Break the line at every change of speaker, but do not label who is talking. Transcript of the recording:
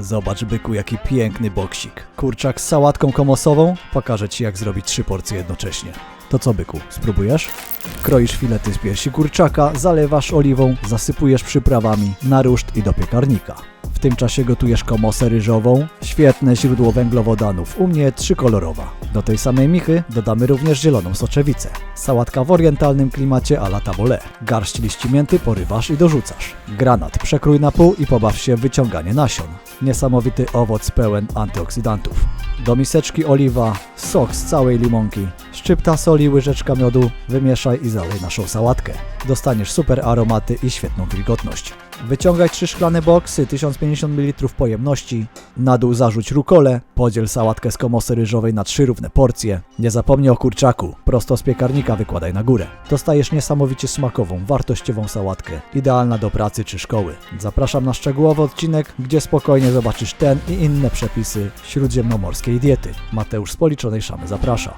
Zobacz byku jaki piękny boksik. Kurczak z sałatką komosową? Pokażę ci jak zrobić trzy porcje jednocześnie. To co byku, spróbujesz? Kroisz filety z piersi kurczaka, zalewasz oliwą, zasypujesz przyprawami na ruszt i do piekarnika. W tym czasie gotujesz komosę ryżową, świetne źródło węglowodanów, u mnie trzykolorowa. Do tej samej michy dodamy również zieloną soczewicę. Sałatka w orientalnym klimacie a la tabole. Garść liści mięty porywasz i dorzucasz. Granat przekrój na pół i pobaw się wyciąganie nasion. Niesamowity owoc pełen antyoksydantów. Do miseczki oliwa, sok z całej limonki, szczypta soli, łyżeczka miodu, wymieszaj i zalej naszą sałatkę. Dostaniesz super aromaty i świetną wilgotność. Wyciągaj trzy szklane boksy, 1050 ml pojemności, na dół zarzuć rukole, podziel sałatkę z komosy ryżowej na trzy równe porcje. Nie zapomnij o kurczaku, prosto z piekarnika wykładaj na górę. Dostajesz niesamowicie smakową, wartościową sałatkę, idealna do pracy czy szkoły. Zapraszam na szczegółowy odcinek, gdzie spokojnie zobaczysz ten i inne przepisy śródziemnomorskiej diety. Mateusz z Policzonej Szamy zaprasza.